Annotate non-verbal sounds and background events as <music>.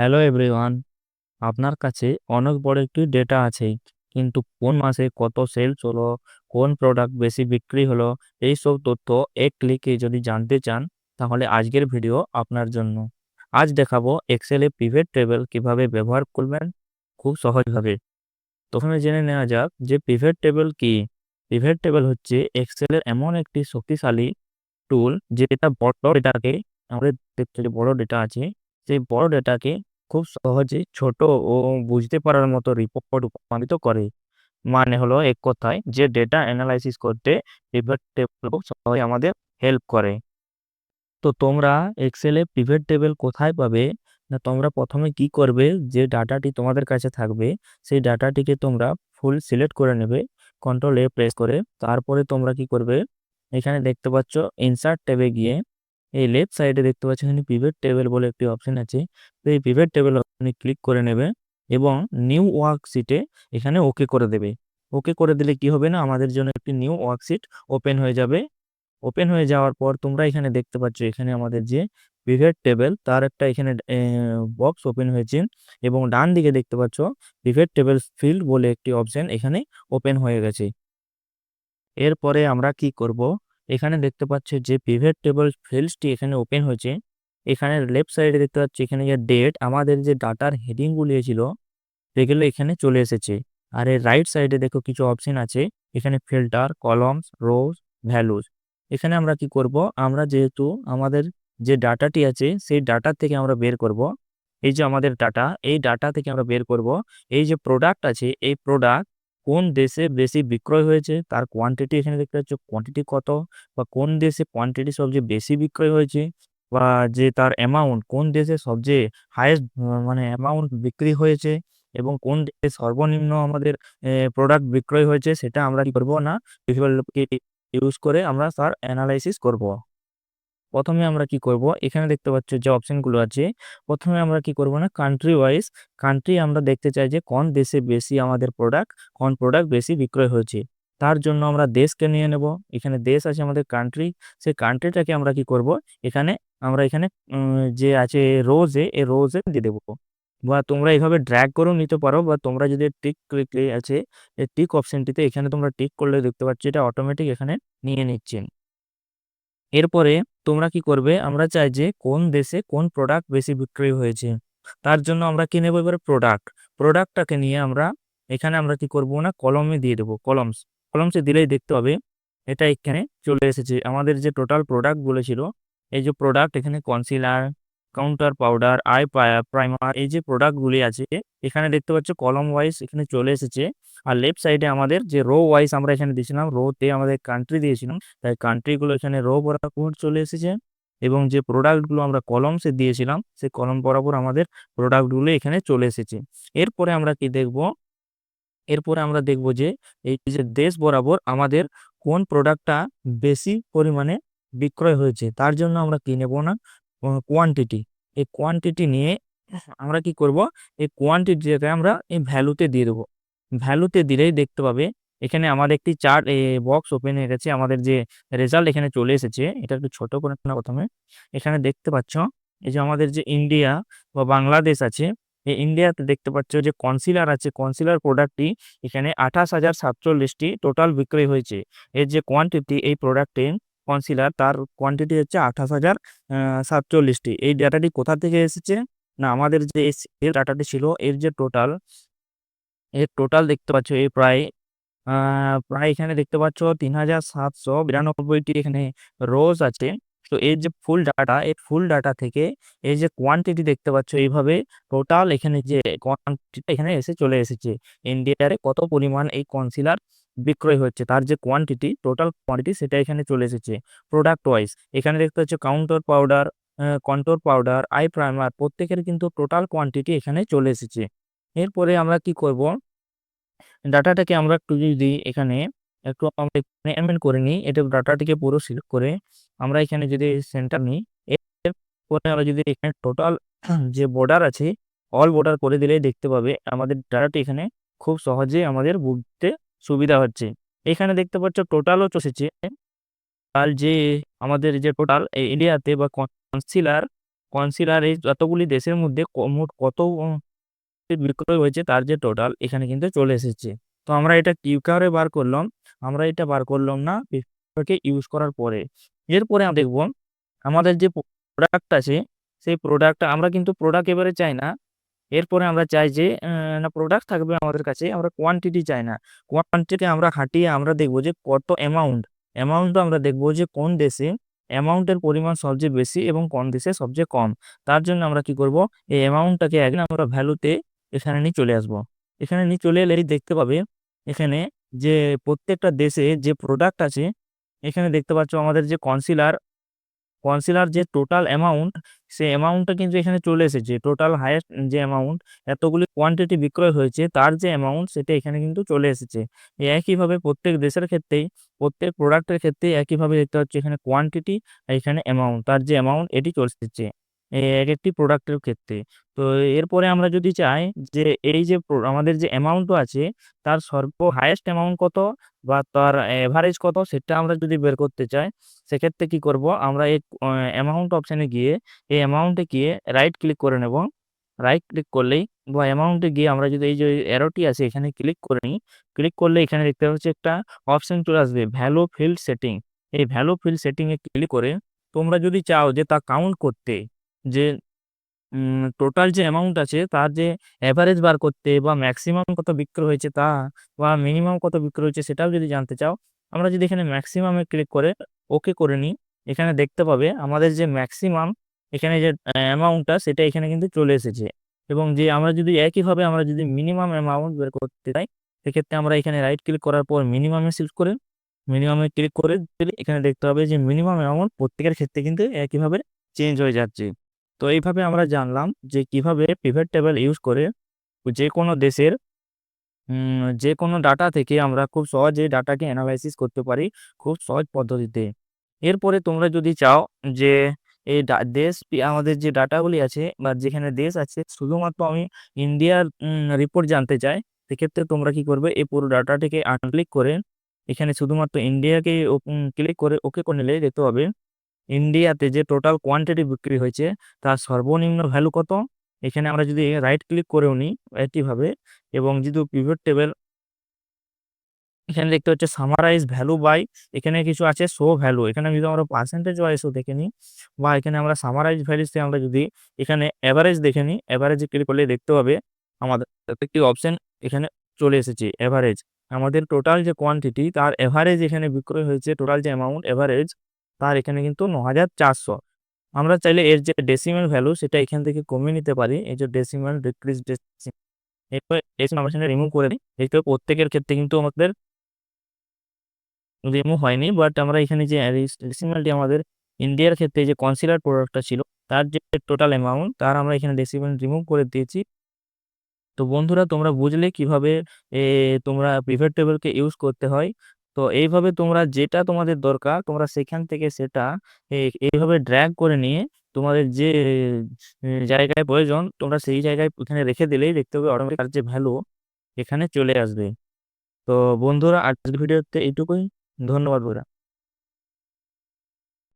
Hello everyone আপনার কাছে অনেক বড় একটি ডেটা আছে, কিন্তু কোন মাসে কত সেলস হলো কোন প্রোডাক্ট বেশি বিক্রি হলো এই সব তথ্য এক ক্লিকে যদি জানতে চান, তাহলে আজকের ভিডিও আপনার জন্য। আজ দেখাবো এক্সেলে পিভট টেবিল কীভাবে ব্যবহার করবেন, খুব সহজভাবে। প্রথমে জেনে নেওয়া যাক যে পিভট টেবিল কি। পিভট টেবিল হচ্ছে এক্সেলের এমন একটি শক্তিশালী টুল যেটা বড় ডেটাকে আমাদের বড় ডেটা আছে, সেই বড় ডেটাকে খুব সহজে ছোট ও বুঝতে পারার মতো রিপোর্ট রূপান্তরিত করে। মানে হলো এক কথায় যে ডেটা অ্যানালাইসিস করতে পিভট টেবিল খুব সহজে আমাদের হেল্প করে। তো তোমরা এক্সেলে পিভট টেবিল কোথায় পাবে? না তোমরা প্রথমে কি করবে? যে ডাটাটি তোমাদের কাছে থাকবে, সেই ডাটাটিকে তোমরা ফুল সিলেক্ট করে নেবে কন্ট্রোল এ প্রেস করে। তারপরে তোমরা কি করবে? এখানে দেখতে পাচ্ছ ইনসার্ট ট্যাবে গিয়ে এই লেফট সাইডে দেখতে পাচ্ছেন এখানে পিভেট টেবিল বলে একটি অপশন আছে। তো এই পিভট টেবিল অপশনে ক্লিক করে নেবে এবং নিউ ওয়ার্কশিটে এখানে ওকে করে দেবে। ওকে করে দিলে কি হবে না? আমাদের জন্য একটি নিউ ওয়ার্কশিট ওপেন হয়ে যাবে। ওপেন হয়ে যাওয়ার পর তোমরা এখানে দেখতে পাচ্ছ এখানে আমাদের যে পিভট টেবিল তার একটা এখানে বক্স ওপেন হয়েছে এবং ডান দিকে দেখতে পাচ্ছ পিভট টেবিল ফিল্ড বলে একটি অপশন এখানে ওপেন হয়ে গেছে। এরপরে আমরা কি করব? এখানে দেখতে পাচ্ছি যে পিভট টেবিল ফিল্ডসটি এখানে ওপেন হয়েছে। এখানে লেফট সাইডে দেখতে পাচ্ছি এখানে যে ডেট আমাদের যে ডাটার হেডিংগুলি ছিল, সেগুলো এখানে চলে এসেছে। আর এর রাইট সাইডে দেখো কিছু অপশন আছে, এখানে ফিল্টার কলমস রোজ ভ্যালুজ এখানে আমরা কি করব? আমরা যেহেতু আমাদের যে ডাটাটি আছে, সেই ডাটা থেকে আমরা বের করব। এই যে আমাদের ডাটা এই ডাটা থেকে আমরা বের করব। এই যে প্রোডাক্ট আছে, এই প্রোডাক্ট কোন দেশে বেশি বিক্রয় হয়েছে? তার কোয়ান্টিটি এখানে দেখতে পাচ্ছ কোয়ান্টিটি কত? বা কোন দেশে কোয়ান্টিটি সবচেয়ে বেশি বিক্রয় হয়েছে? বা যে তার অ্যামাউন্ট কোন দেশে সবচেয়ে হায়েস্ট মানে অ্যামাউন্ট বিক্রি হয়েছে? এবং কোন দেশে সর্বনিম্ন আমাদের প্রোডাক্ট বিক্রয় হয়েছে? সেটা আমরা কি করব না? ইউজ করে আমরা তার অ্যানালাইসিস করব। প্রথমে আমরা কি করব? এখানে দেখতে পাচ্ছ যে অপশনগুলো আছে। প্রথমে আমরা কি করব না? কান্ট্রি ওয়াইজ কান্ট্রি আমরা দেখতে চাই যে কোন দেশে বেশি আমাদের প্রোডাক্ট কোন প্রোডাক্ট বেশি বিক্রয় হয়েছে। তার জন্য আমরা দেশকে নিয়ে নেব। এখানে দেশ আছে আমাদের কান্ট্রি সেই কান্ট্রিটাকে আমরা কি করব? এখানে আমরা এখানে যে আছে রোজে এই রোজে দিয়ে দেবো। বা তোমরা এইভাবে ড্র্যাগ করেও নিতে পারো বা তোমরা যদি টিক ক্লিকলে আছে, এই টিক অপশনটিতে এখানে তোমরা টিক করলে দেখতে পাচ্ছ এটা অটোমেটিক এখানে নিয়ে নিচ্ছেন এরপরে তোমরা কি করবে? আমরা চাই যে কোন দেশে কোন প্রোডাক্ট বেশি বিক্রি হয়েছে। তার জন্য আমরা কি নেব এবারে প্রোডাক্ট প্রোডাক্টটাকে নিয়ে আমরা এখানে আমরা কি করব না কলমে দিয়ে দেবো কলমস কলমসে দিলেই দেখতে হবে এটা এখানে চলে এসেছে। আমাদের যে টোটাল প্রোডাক্ট বলেছিল, এই যে প্রোডাক্ট এখানে concealer counter powder eye primer এই যে প্রোডাক্টগুলি আছে, এখানে দেখতে পাচ্ছ কলম ওয়াইজ এখানে চলে এসেছে। আর লেফট সাইডে আমাদের যে রো ওয়াইজ আমরা এখানে দিয়েছিলাম রোতে আমাদের কান্ট্রি দিয়েছিলাম, তাই কান্ট্রিগুলো এখানে রো বরাবর চলে এসেছে। এবং যে প্রোডাক্টগুলো আমরা কলমসে দিয়েছিলাম সেই কলম বরাবর আমাদের প্রোডাক্টগুলো এখানে চলে এসেছে। এরপরে আমরা কি দেখব? এরপরে আমরা দেখব যে এই যে দেশ বরাবর আমাদের কোন প্রোডাক্টটা বেশি পরিমাণে বিক্রয় হয়েছে, তার জন্য আমরা কি নেব না? কোয়ান্টিটি এই কোয়ান্টিটি নিয়ে আমরা কি করব? এই কোয়ান্টিটিটাকে আমরা এই ভ্যালুতে দিয়ে দেবো। ভ্যালুতে দিলেই দেখতে পাবে, এখানে আমাদের একটি চার্ট বক্স ওপেন হয়ে গেছে। আমাদের যে রেজাল্ট এখানে চলে এসেছে, এটা একটু ছোট করে না প্রথমে। এখানে দেখতে পাচ্ছ, এই যে আমাদের যে ইন্ডিয়া বা বাংলাদেশ আছে, এই ইন্ডিয়াতে দেখতে পাচ্ছ যে কনসিলার আছে। কনসিলার প্রোডাক্টটি এখানে আঠাশ হাজার সাতচল্লিশটি টোটাল বিক্রয় হয়েছে। এর যে কোয়ান্টিটি এই প্রোডাক্টে কনসিলার তার কোয়ান্টিটি হচ্ছে আঠাশ হাজার সাতচল্লিশটি। এই ডাটাটি কোথা থেকে এসেছে? না, আমাদের যে এর ডাটাটি ছিল, এর যে টোটাল এর টোটাল দেখতে পাচ্ছ এই প্রায় প্রায় এখানে দেখতে পাচ্ছ তিন হাজার সাতশো বিরানব্বইটি এখানে রোজ আছে। তো এর যে ফুল ডাটা এই ফুল ডাটা থেকে এই যে কোয়ান্টিটি দেখতে পাচ্ছ, এইভাবে টোটাল এখানে যে কোয়ান্টিটি এখানে এসে চলে এসেছে। ইন্ডিয়ারে কত পরিমাণ এই কনসিলার বিক্রয় হচ্ছে, তার যে কোয়ান্টিটি টোটাল কোয়ান্টিটি সেটা এখানে চলে এসেছে প্রোডাক্ট ওয়াইজ এখানে দেখতে হচ্ছে counter powder control powder eye primer প্রত্যেকের কিন্তু টোটাল কোয়ান্টিটি এখানে চলে এসেছে। এরপরে আমরা কি করব? ডাটাটাকে আমরা একটু যদি এখানে একটু এখানে করে নিই, এটা ডাটাটিকে পুরো সিলেক্ট করে আমরা এখানে যদি সেন্টার নিই, এরপরে আমরা যদি এখানে টোটাল <clears throat> যে বর্ডার আছে অল বর্ডার করে দিলেই দেখতে পাবে, আমাদের ডাটাটি এখানে খুব সহজে আমাদের বুঝতে সুবিধা হচ্ছে। এখানে দেখতে পাচ্ছ টোটালও চলেছে আর যে আমাদের যে টোটাল ইন্ডিয়াতে বা কনসিলার কনসিলার এই যতগুলি দেশের মধ্যে মোট কত বিক্রয় হয়েছে তার যে টোটাল এখানে কিন্তু চলে এসেছে। তো আমরা এটা কিউকারে বার করলাম। আমরা এটা বার করলাম না কে ইউজ করার পরে। এরপরে আমরা দেখব আমাদের যে প্রোডাক্ট আছে, সেই প্রোডাক্টটা আমরা কিন্তু প্রোডাক্ট এবারে চাই না। এরপরে আমরা চাই যে না প্রোডাক্ট থাকবে আমাদের কাছে, আমরা কোয়ান্টিটি চাই না। কোয়ান্টিটি আমরা হাঁটিয়ে আমরা দেখব যে কত অ্যামাউন্ট অ্যামাউন্টটা আমরা দেখব যে কোন দেশে অ্যামাউন্টের পরিমাণ সবচেয়ে বেশি এবং কোন দেশে সবচেয়ে কম। তার জন্য আমরা কি করব, এই অ্যামাউন্টটাকে একদিন আমরা ভ্যালুতে এখানে নিয়ে চলে আসব। এখানে নিয়ে চলে এলেই দেখতে পাবে, এখানে যে প্রত্যেকটা দেশে যে প্রোডাক্ট আছে, এখানে দেখতে পাচ্ছ আমাদের যে কনসিলার কনসিলার যে টোটাল অ্যামাউন্ট সে অ্যামাউন্টটা কিন্তু এখানে চলে এসেছে। টোটাল হায়েস্ট যে অ্যামাউন্ট এতগুলি কোয়ান্টিটি বিক্রয় হয়েছে, তার যে অ্যামাউন্ট সেটা এখানে কিন্তু চলে এসেছে। একইভাবে প্রত্যেক দেশের ক্ষেত্রেই, প্রত্যেক প্রোডাক্টের ক্ষেত্রেই একইভাবে দেখতে পাচ্ছি এখানে কোয়ান্টিটি এখানে অ্যামাউন্ট তার যে অ্যামাউন্ট এটি চলে এসেছে। এক একটি প্রোডাক্টের ক্ষেত্রে। তো এরপরে আমরা যদি চাই যে এই যে আমাদের যে অ্যামাউন্ট আছে, তার সর্ব হাইয়েস্ট অ্যামাউন্ট কত বা তার এভারেজ কত সেটা আমরা যদি বের করতে চাই, সেক্ষেত্রে কি করব? আমরা এই অ্যামাউন্ট অপশানে গিয়ে, এই অ্যামাউন্টে গিয়ে রাইট ক্লিক করে নেব। রাইট ক্লিক করলেই বা অ্যামাউন্টে গিয়ে আমরা যদি এই যে অ্যারোটি আছে, এখানে ক্লিক করে নিই ক্লিক করলে এখানে দেখতে পাচ্ছি একটা অপশন চলে আসবে ভ্যালু ফিল্ড সেটিং এই ভ্যালু ফিল্ড সেটিংয়ে ক্লিক করে তোমরা যদি চাও যে তা কাউন্ট করতে যে টোটাল যে অ্যামাউন্ট আছে, তার যে অ্যাভারেজ বার করতে বা ম্যাক্সিমাম কত বিক্রয় হয়েছে তা বা মিনিমাম কত বিক্রয় হয়েছে সেটাও যদি জানতে চাও, আমরা যদি এখানে ম্যাক্সিমামে ক্লিক করে ওকে করে নিই, এখানে দেখতে পাবে আমাদের যে ম্যাক্সিমাম এখানে যে অ্যামাউন্টটা সেটা এখানে কিন্তু চলে এসেছে। এবং যে আমরা যদি একইভাবে আমরা যদি মিনিমাম অ্যামাউন্ট বের করতে চাই, সেক্ষেত্রে আমরা এখানে রাইট ক্লিক করার পর মিনিমামে সিলেক্ট করে মিনিমামে ক্লিক করে, এখানে দেখতে হবে যে মিনিমাম অ্যামাউন্ট প্রত্যেকের ক্ষেত্রে কিন্তু একইভাবে চেঞ্জ হয়ে যাচ্ছে। তো এইভাবে আমরা জানলাম যে কীভাবে পিভট টেবিল ইউজ করে যে কোনো দেশের যে কোনো ডাটা থেকে আমরা খুব সহজে ডাটাকে অ্যানালাইসিস করতে পারি খুব সহজ পদ্ধতিতে। এরপরে তোমরা যদি চাও যে এই দেশ আমাদের যে ডাটাগুলি আছে বা যেখানে দেশ আছে, শুধুমাত্র আমি ইন্ডিয়ার রিপোর্ট জানতে চাই, সেক্ষেত্রে তোমরা কি করবে, এই পুরো ডাটাটিকে আনক্লিক করে এখানে শুধুমাত্র ইন্ডিয়াকে ক্লিক করে ওকে করে নিলে দেখতে হবে ইন্ডিয়াতে যে টোটাল কোয়ান্টিটি বিক্রি হয়েছে, তার সর্বনিম্ন ভ্যালু কত? এখানে আমরা যদি রাইট ক্লিক করেও নিই একইভাবে এবং যদি পিভট টেবিল এখানে দেখতে হচ্ছে সামারাইজ ভ্যালু বাই এখানে কিছু আছে শো ভ্যালু এখানে যদি আমরা পার্সেন্টেজ ওয়াইজও দেখে নিই বা এখানে আমরা সামারাইজ ভ্যালুতে আমরা যদি এখানে অ্যাভারেজ দেখে নিই অ্যাভারেজ ক্লিক করলে দেখতে হবে আমাদের একটি অপশন এখানে চলে এসেছে অ্যাভারেজ আমাদের টোটাল যে কোয়ান্টিটি তার অ্যাভারেজ এখানে বিক্রয় হয়েছে টোটাল যে অ্যামাউন্ট অ্যাভারেজ তার এখানে কিন্তু ন হাজার চারশো। আমরা চাইলে এর যে ডেসিমেল ভ্যালু সেটা এখান থেকে কমিয়ে নিতে পারি, এই যে ডেসিমেল ডিক্রিজ ডেসিমেল রিমুভ করে দিই। এই প্রত্যেকের ক্ষেত্রে কিন্তু আমাদের রিমুভ হয়নি বাট আমরা এখানে যে ডেসিমেলটি আমাদের ইন্ডিয়ার ক্ষেত্রে যে কনসিলার প্রোডাক্টটা ছিল, তার যে টোটাল অ্যামাউন্ট তার আমরা এখানে ডেসিমেল রিমুভ করে দিয়েছি। তো বন্ধুরা, তোমরা বুঝলে কীভাবে তোমরা প্রিভেট টেবিলকে ইউজ করতে হয়। তো এইভাবে তোমরা যেটা তোমাদের দরকার, তোমরা সেখান থেকে সেটা এইভাবে ড্র্যাগ করে নিয়ে তোমাদের যে জায়গায় প্রয়োজন, তোমরা সেই জায়গায় ওখানে রেখে দিলেই দেখতে হবে অটোমেটিক যে ভ্যালু এখানে চলে আসবে। তো বন্ধুরা, আজকের ভিডিওতে এইটুকুই। ধন্যবাদ বন্ধুরা।